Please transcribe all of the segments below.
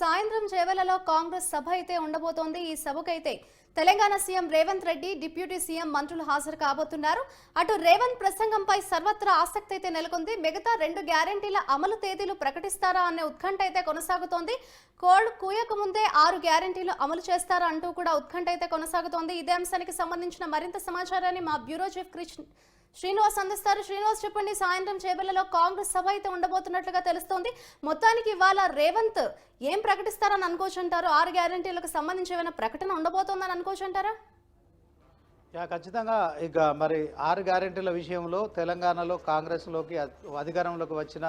సాయంత్రం చేవలలో కాంగ్రెస్ సభ అయితే ఉండబోతోంది. ఈ సభకైతే Telangana CM Revanth Reddy deputy CM మంత్రులు హాజరు కాబోతున్నారు. అటు రేవంత్ ప్రసంగంపై సర్వత్రా ఆసక్తి అయితే నెలకొంది. మిగతా రెండు గ్యారంటీల అమలు తేదీలు ప్రకటిస్తారా అనే ఉత్కంఠ అయితే కొనసాగుతోంది. కోడ్ కూయక ముందే ఆరు గ్యారంటీలు అమలు చేస్తారా అంటూ కూడా ఉత్కంఠ అయితే కొనసాగుతోంది. ఇదే అంశానికి సంబంధించిన మరింత సమాచారాన్ని మా బ్యూరో చీఫ్ కృష్ణ శ్రీనివాస్ అందిస్తారు. శ్రీనివాస్ చెప్పండి. సాయంత్రం చేబెళ్ళలో కాంగ్రెస్ సభ అయితే ఉండబోతున్నట్లుగా తెలుస్తోంది. మొత్తానికి ఇవాళ రేవంత్ ఏం ప్రకటిస్తారని అనుకోవచ్చు అంటారు ఆరు గ్యారంటీలకు సంబంధించి ఏమైనా ప్రకటన ఉండబోతోందని అనుకోవచ్చు అంటారా యా ఖచ్చితంగా. ఇక మరి ఆరు గ్యారెంటీల విషయంలో తెలంగాణలో కాంగ్రెస్లోకి అధికారంలోకి వచ్చిన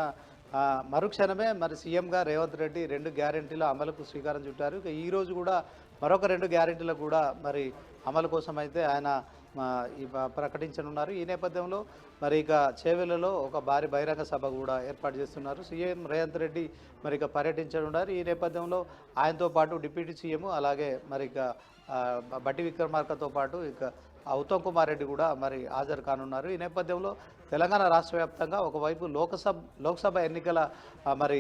మరుక్షణమే మరి సీఎంగా రేవంత్ రెడ్డి రెండు గ్యారెంటీల అమలుకు శ్రీకారం చుట్టారు. ఇక ఈరోజు కూడా మరొక రెండు గ్యారెంటీలు కూడా మరి అమలు కోసం అయితే ఆయన ప్రకటించనున్నారు. ఈ నేపథ్యంలో మరి ఇక చేవెళ్ళలో ఒక భారీ బహిరంగ సభ కూడా ఏర్పాటు చేస్తున్నారు. సీఎం రేవంత్ రెడ్డి మరి ఇక పర్యటించనున్నారు. ఈ నేపథ్యంలో ఆయనతో పాటు డిప్యూటీ సీఎం అలాగే మరి ఇక బట్టి విక్రమార్కతో పాటు ఇక ఉత్తమ్ కుమార్ రెడ్డి కూడా మరి హాజరు కానున్నారు. ఈ నేపథ్యంలో తెలంగాణ రాష్ట్ర వ్యాప్తంగా ఒకవైపు లోకసభ లోక్సభ ఎన్నికల మరి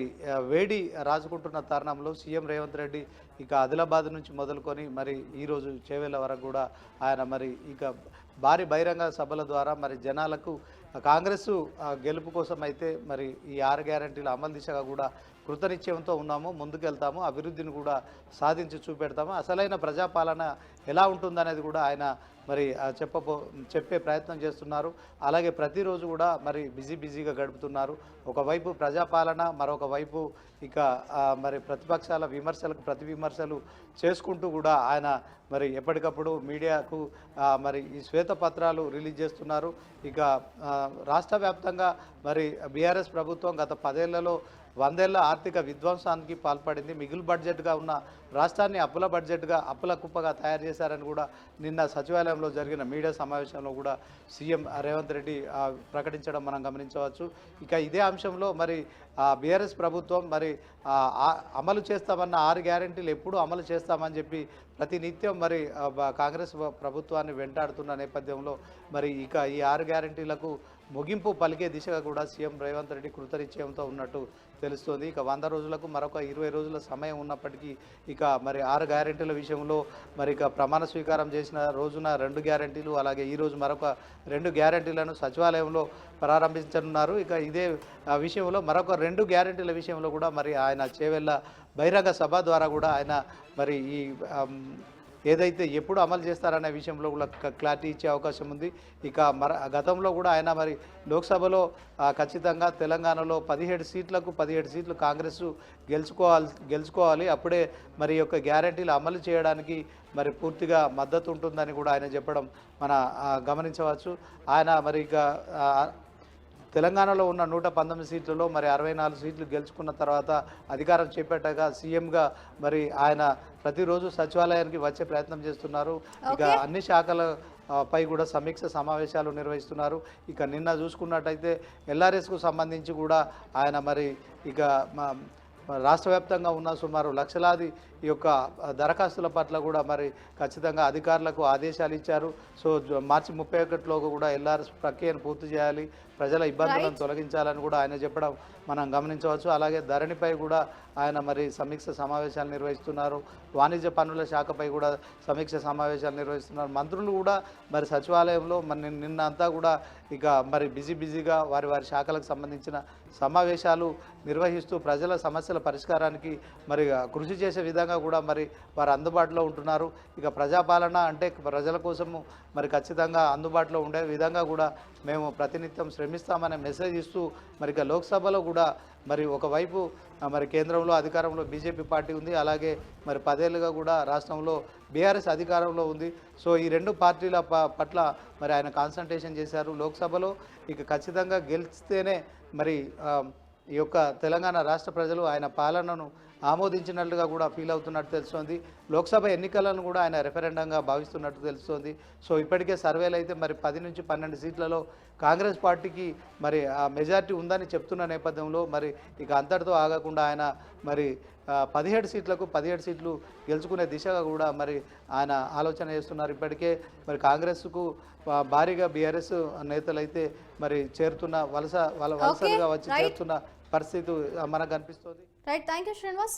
వేడి రాజుకుంటున్న తరుణంలో సీఎం రేవంత్ రెడ్డి ఇక ఆదిలాబాద్ నుంచి మొదలుకొని మరి ఈరోజు చేవేళ్ళ వరకు కూడా ఆయన మరి ఇక భారీ బహిరంగ సభల ద్వారా మరి జనాలకు కాంగ్రెస్ గెలుపు కోసం అయితే మరి ఈ ఆరు గ్యారంటీల అమలు దిశగా కూడా కృతనిశ్చయంతో ఉన్నాము ముందుకెళ్తాము అభివృద్ధిని కూడా సాధించి చూపెడతాము. అసలైన ప్రజాపాలన ఎలా ఉంటుందనేది కూడా ఆయన మరి చెప్పబో చెప్పే ప్రయత్నం చేస్తున్నారు. అలాగే ప్రతిరోజు కూడా మరి బిజీ బిజీగా గడుపుతున్నారు. ఒకవైపు ప్రజాపాలన మరొక వైపు ఇక మరి ప్రతిపక్షాల విమర్శలకు ప్రతి విమర్శలు చేసుకుంటూ కూడా ఆయన మరి ఎప్పటికప్పుడు మీడియాకు మరి ఈ శ్వేతపత్రాలు రిలీజ్ చేస్తున్నారు. ఇక రాష్ట్ర వ్యాప్తంగా మరి బీఆర్ఎస్ ప్రభుత్వం గత పదేళ్ళలో వందేళ్ళ ఆర్థిక విధ్వంసానికి పాల్పడింది. మిగులు బడ్జెట్గా ఉన్న రాష్ట్రాన్ని అప్పుల బడ్జెట్గా అప్పుల కుప్పగా తయారు చేశారని కూడా నిన్న సచివాలయంలో జరిగిన మీడియా సమావేశంలో కూడా సీఎం రేవంత్ రెడ్డి ప్రకటించడం మనం గమనించవచ్చు. ఇక ఇదే అంశంలో మరి బీఆర్ఎస్ ప్రభుత్వం మరి అమలు చేస్తామన్న ఆరు గ్యారెంటీలు ఎప్పుడు అమలు చేస్తామని చెప్పి ప్రతినిత్యం మరి కాంగ్రెస్ ప్రభుత్వాన్ని వెంటాడుతున్న నేపథ్యంలో మరి ఇక ఈ ఆరు గ్యారెంటీలకు ముగింపు పలికే దిశగా కూడా సీఎం రేవంత్ రెడ్డి కృతనిశ్చయంతో ఉన్నట్టు తెలుస్తోంది. ఇక వంద రోజులకు మరొక ఇరవై రోజుల సమయం ఉన్నప్పటికీ ఇక మరి ఆరు గ్యారెంటీల విషయంలో మరి ఇక ప్రమాణ స్వీకారం చేసిన రోజున రెండు గ్యారెంటీలు అలాగే ఈరోజు మరొక రెండు గ్యారెంటీలను సచివాలయంలో ప్రారంభించనున్నారు. ఇక ఇదే ఆ, విషయంలో మరొక రెండు గ్యారెంటీల విషయంలో కూడా మరి ఆయన చేవెళ్ళ బహిరంగ సభ ద్వారా కూడా ఆయన మరి ఈ ఏదైతే ఎప్పుడు అమలు చేస్తారనే విషయంలో కూడా క్లారిటీ ఇచ్చే అవకాశం ఉంది. ఇక మర గతంలో కూడా ఆయన మరి లోక్సభలో ఖచ్చితంగా తెలంగాణలో పదిహేడు సీట్లకు పదిహేడు సీట్లు కాంగ్రెస్ గెలుచుకోవాలి గెలుచుకోవాలి. అప్పుడే మరి యొక్క గ్యారంటీలు అమలు చేయడానికి మరి పూర్తిగా మద్దతు ఉంటుందని కూడా ఆయన చెప్పడం మన గమనించవచ్చు. ఆయన మరి ఇక తెలంగాణలో ఉన్న నూట పంతొమ్మిది సీట్లలో మరి అరవై నాలుగు సీట్లు గెలుచుకున్న తర్వాత అధికారం చేపట్టాక సీఎంగా మరి ఆయన ప్రతిరోజు సచివాలయానికి వచ్చే ప్రయత్నం చేస్తున్నారు ఇక. అన్ని శాఖల పై కూడా సమీక్ష సమావేశాలు నిర్వహిస్తున్నారు ఇక నిన్న చూసుకున్నట్టయితే ఎల్ఆర్ఎస్కు సంబంధించి కూడా ఆయన మరి ఇక రాష్ట్ర వ్యాప్తంగా ఉన్న సుమారు లక్షలాది ఈ యొక్క దరఖాస్తుల పట్ల కూడా మరి ఖచ్చితంగా అధికారులకు ఆదేశాలు ఇచ్చారు. సో మార్చి ముప్పై ఒకటిలో కూడా ఎల్ఆర్ఎస్ ప్రక్రియను పూర్తి చేయాలి. ప్రజల ఇబ్బందులను తొలగించాలని కూడా ఆయన చెప్పడం మనం గమనించవచ్చు. అలాగే ధరణిపై కూడా ఆయన మరి సమీక్ష సమావేశాలు నిర్వహిస్తున్నారు. వాణిజ్య పన్నుల శాఖపై కూడా సమీక్ష సమావేశాలు నిర్వహిస్తున్నారు. మంత్రులు కూడా మరి సచివాలయంలో మరి నిన్న- నిన్న అంతా కూడా ఇక మరి బిజీ బిజీగా వారి వారి శాఖలకు సంబంధించిన సమావేశాలు నిర్వహిస్తూ ప్రజల సమస్యల పరిష్కారానికి మరి కృషి చేసే విధంగా కూడా మరి వారు అందుబాటులో ఉంటున్నారు. ఇక ప్రజాపాలన అంటే ప్రజల కోసము మరి ఖచ్చితంగా అందుబాటులో ఉండే విధంగా కూడా మేము ప్రతినిత్యం శ్రమిస్తామనే మెసేజ్ ఇస్తూ మరి ఇక లోక్సభలో కూడా మరి ఒకవైపు మరి కేంద్రంలో అధికారంలో బీజేపీ పార్టీ ఉంది. అలాగే మరి పదేళ్ళుగా కూడా రాష్ట్రంలో బీఆర్ఎస్ అధికారంలో ఉంది. సో ఈ రెండు పార్టీల ప- పట్ల మరి ఆయన కాన్సన్ట్రేషన్ చేశారు లోక్సభలో. ఇక ఖచ్చితంగా గెలిస్తేనే మరి ఈ యొక్క తెలంగాణ రాష్ట్ర ప్రజలు ఆయన పాలనను ఆమోదించినట్లుగా కూడా ఫీల్ అవుతున్నట్టు తెలుస్తోంది. లోక్సభ ఎన్నికలను కూడా ఆయన రెఫరెండంగా భావిస్తున్నట్టు తెలుస్తోంది. సో ఇప్పటికే సర్వేలు అయితే మరి పది నుంచి పన్నెండు సీట్లలో కాంగ్రెస్ పార్టీకి మరి ఆ మెజారిటీ ఉందని చెప్తున్న నేపథ్యంలో మరి ఇక అంతటితో ఆగకుండా ఆయన మరి పదిహేడు సీట్లకు పదిహేడు సీట్లు గెలుచుకునే దిశగా కూడా మరి ఆయన ఆలోచన చేస్తున్నారు. ఇప్పటికే మరి కాంగ్రెస్కు భారీగా బీఆర్ఎస్ నేతలైతే మరి చేరుతున్న వలస వల వలసలుగా వచ్చి. చేరుతున్న పరిస్థితి మనకు కనిపిస్తుంది. Right thank you Srinivas